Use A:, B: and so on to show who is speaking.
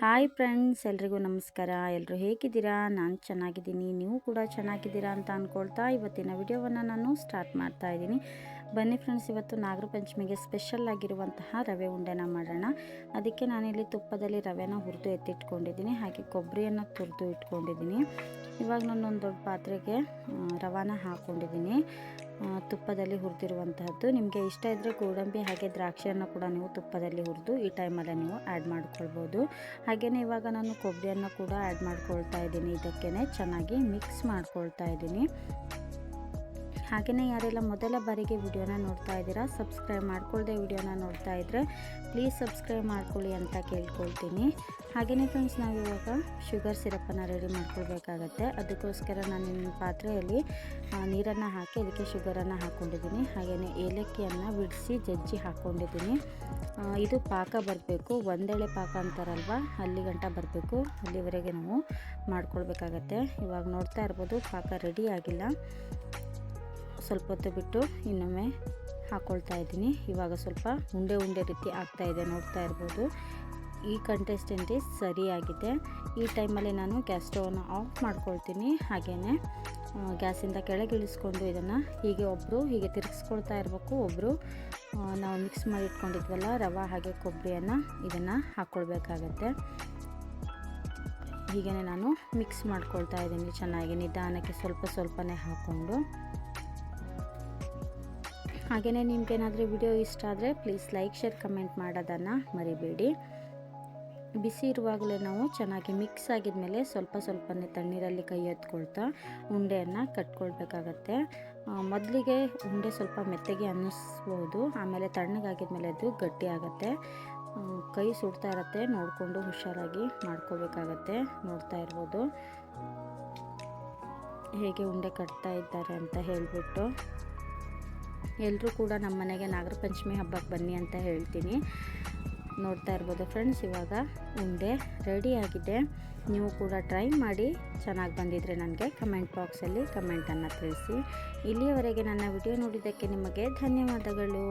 A: Hi friends, ಎಲ್ರಿಗೂ ನಮಸ್ಕಾರ. ಎಲ್ಲರೂ ಹೇಗಿದ್ದೀರಾ? ನಾನು ಚೆನ್ನಾಗಿದ್ದೀನಿ. ನೀವು ಕೂಡ ಚೆನ್ನಾಗಿದ್ದೀರಾ ಅಂತ ಅಂದ್ಕೊಳ್ತಾ ಇವತ್ತಿನ ವಿಡಿಯೋವನ್ನು ನಾನು ಸ್ಟಾರ್ಟ್ ಮಾಡ್ತಾ ಇದ್ದೀನಿ. ಬನ್ನಿ ಫ್ರೆಂಡ್ಸ್, ಇವತ್ತು ನಾಗರ ಪಂಚಮಿಗೆ ಸ್ಪೆಷಲ್ ಆಗಿರುವಂತಹ ರವೆ ಉಂಡೆನ ಮಾಡೋಣ. ಅದಕ್ಕೆ ನಾನಿಲ್ಲಿ ತುಪ್ಪದಲ್ಲಿ ರವೆನ ಹುರಿದು ಎತ್ತಿಟ್ಕೊಂಡಿದ್ದೀನಿ. ಹಾಗೆ ಕೊಬ್ಬರಿಯನ್ನು ತುರಿದು ಇಟ್ಕೊಂಡಿದ್ದೀನಿ. ಇವಾಗ ನಾನೊಂದು ದೊಡ್ಡ ಪಾತ್ರೆಗೆ ರವಾನ ಹಾಕ್ಕೊಂಡಿದ್ದೀನಿ ತುಪ್ಪದಲ್ಲಿ ಹುರಿದಿರುವಂತಹದ್ದು. ನಿಮಗೆ ಇಷ್ಟ ಇದ್ದರೆ ಗೋಡಂಬಿ ಹಾಗೆ ದ್ರಾಕ್ಷಿಯನ್ನು ಕೂಡ ನೀವು ತುಪ್ಪದಲ್ಲಿ ಹುರಿದು ಈ ಟೈಮಲ್ಲೇ ನೀವು ಆ್ಯಡ್ ಮಾಡ್ಕೊಳ್ಬೋದು. ಹಾಗೆಯೇ ಇವಾಗ ನಾನು ಕೊಬ್ಬರಿಯನ್ನು ಕೂಡ ಆ್ಯಡ್ ಮಾಡ್ಕೊಳ್ತಾ ಇದ್ದೀನಿ. ಇದಕ್ಕೇ ಚೆನ್ನಾಗಿ ಮಿಕ್ಸ್ ಮಾಡ್ಕೊಳ್ತಾ ಇದ್ದೀನಿ. ಹಾಗೆಯೇ ಯಾರೆಲ್ಲ ಮೊದಲ ಬಾರಿಗೆ ವಿಡಿಯೋನ ನೋಡ್ತಾ ಇದ್ದೀರಾ, ಸಬ್ಸ್ಕ್ರೈಬ್ ಮಾಡ್ಕೊಳ್ಳದೆ ವಿಡಿಯೋನ ನೋಡ್ತಾ ಇದ್ದರೆ ಪ್ಲೀಸ್ ಸಬ್ಸ್ಕ್ರೈಬ್ ಮಾಡ್ಕೊಳ್ಳಿ ಅಂತ ಕೇಳ್ಕೊಳ್ತೀನಿ. ಹಾಗೆಯೇ ಫ್ರೆಂಡ್ಸ್ ನಾವು ಇವಾಗ ಶುಗರ್ ಸಿರಪ್ಪನ್ನು ರೆಡಿ ಮಾಡ್ಕೊಳ್ಬೇಕಾಗತ್ತೆ. ಅದಕ್ಕೋಸ್ಕರ ನಾನು ನಿಮ್ಮ ಪಾತ್ರೆಯಲ್ಲಿ ನೀರನ್ನು ಹಾಕಿ ಅದಕ್ಕೆ ಶುಗರನ್ನು ಹಾಕ್ಕೊಂಡಿದ್ದೀನಿ ಹಾಗೆಯೇ ಏಲಕ್ಕಿಯನ್ನು ಬಿಡಿಸಿ ಜಜ್ಜಿ ಹಾಕ್ಕೊಂಡಿದ್ದೀನಿ ಇದು ಪಾಕ ಬರಬೇಕು. ಒಂದೆಳೆ ಪಾಕ ಅಂತಾರಲ್ವ, ಅಲ್ಲಿ ಗಂಟ ಬರಬೇಕು. ಅಲ್ಲಿವರೆಗೆ ನಾವು ಮಾಡ್ಕೊಳ್ಬೇಕಾಗತ್ತೆ. ಇವಾಗ ನೋಡ್ತಾ ಇರ್ಬೋದು, ಪಾಕ ರೆಡಿ ಆಗಿಲ್ಲ. ಸ್ವಲ್ಪ ಹೊತ್ತು ಬಿಟ್ಟು ಇನ್ನೊಮ್ಮೆ ಹಾಕ್ಕೊಳ್ತಾ ಇದ್ದೀನಿ. ಇವಾಗ ಸ್ವಲ್ಪ ಉಂಡೆ ಉಂಡೆ ರೀತಿ ಆಗ್ತಾ ಇದೆ, ನೋಡ್ತಾ ಇರ್ಬೋದು. ಈ ಕಂಟೆಸ್ಟೆಂಟಿ ಸರಿಯಾಗಿದೆ. ಈ ಟೈಮಲ್ಲಿ ನಾನು ಗ್ಯಾಸ್ ಸ್ಟವನ್ನು ಆಫ್ ಮಾಡ್ಕೊಳ್ತೀನಿ. ಹಾಗೆಯೇ ಗ್ಯಾಸಿಂದ ಕೆಳಗೆ ಇಳಿಸ್ಕೊಂಡು ಇದನ್ನು ಹೀಗೆ ಒಬ್ಬರು ಹೀಗೆ ತಿರುಗಿಸ್ಕೊಳ್ತಾ ಇರಬೇಕು. ಒಬ್ಬರು ನಾವು ಮಿಕ್ಸ್ ಮಾಡಿ ಇಟ್ಕೊಂಡಿದ್ವಲ್ಲ, ರವೆ ಹಾಗೆ ಕೊಬ್ಬರಿಯನ್ನು ಇದನ್ನು ಹಾಕ್ಕೊಳ್ಬೇಕಾಗತ್ತೆ ಹೀಗೆ ನಾನು ಮಿಕ್ಸ್ ಮಾಡ್ಕೊಳ್ತಾ ಇದ್ದೀನಿ ಚೆನ್ನಾಗಿ, ನಿಧಾನಕ್ಕೆ ಸ್ವಲ್ಪ ಸ್ವಲ್ಪನೇ ಹಾಕ್ಕೊಂಡು ಹಾಗೆಯೇ ನಿಮ್ಗೇನಾದರೂ ವಿಡಿಯೋ ಇಷ್ಟ ಆದರೆ ಪ್ಲೀಸ್ ಲೈಕ್ ಶೇರ್ ಕಮೆಂಟ್ ಮಾಡೋದನ್ನು ಮರಿಬೇಡಿ. ಬಿಸಿ ಇರುವಾಗಲೇ ನಾವು ಚೆನ್ನಾಗಿ ಮಿಕ್ಸ್ ಆಗಿದ್ಮೇಲೆ ಸ್ವಲ್ಪ ಸ್ವಲ್ಪನೇ ತಣ್ಣೀರಲ್ಲಿ ಕೈ ಎತ್ಕೊಳ್ತಾ ಉಂಡೆಯನ್ನು ಕಟ್ಕೊಳ್ಬೇಕಾಗತ್ತೆ. ಮೊದಲಿಗೆ ಉಂಡೆ ಸ್ವಲ್ಪ ಮೆತ್ತಗೆ ಅನ್ನಿಸ್ಬೋದು, ಆಮೇಲೆ ತಣ್ಣಗಾಗಿದ್ಮೇಲೆ ಅದು ಗಟ್ಟಿ ಆಗುತ್ತೆ ಕೈ ಸುಡ್ತಾ ಇರತ್ತೆ, ನೋಡಿಕೊಂಡು ಹುಷಾರಾಗಿ ಮಾಡ್ಕೋಬೇಕಾಗತ್ತೆ ನೋಡ್ತಾ ಇರ್ಬೋದು. ಹೇಗೆ ಉಂಡೆ ಕಟ್ತಾ ಇದ್ದಾರೆ ಅಂತ ಹೇಳಿಬಿಟ್ಟು. ಎಲ್ಲರೂ ಕೂಡ ನಮ್ಮ ಮನೆಗೆ ನಾಗರ ಪಂಚಮಿ ಹಬ್ಬಕ್ಕೆ ಬನ್ನಿ ಅಂತ ಹೇಳ್ತೀನಿ. ನೋಡ್ತಾ ಇರ್ಬೋದು ಫ್ರೆಂಡ್ಸ್ ಇವಾಗ ಉಂಡೆ ರೆಡಿ ಆಗಿದೆ. ನೀವು ಕೂಡ ಟ್ರೈ ಮಾಡಿ ಚೆನ್ನಾಗಿ ಬಂದಿದ್ರೆ ನನಗೆ ಕಮೆಂಟ್ ಬಾಕ್ಸಲ್ಲಿ ಕಮೆಂಟನ್ನು ತಿಳಿಸಿ. ಇಲ್ಲಿಯವರೆಗೆ ನನ್ನ ವಿಡಿಯೋ ನೋಡಿದ್ದಕ್ಕೆ ನಿಮಗೆ ಧನ್ಯವಾದಗಳು.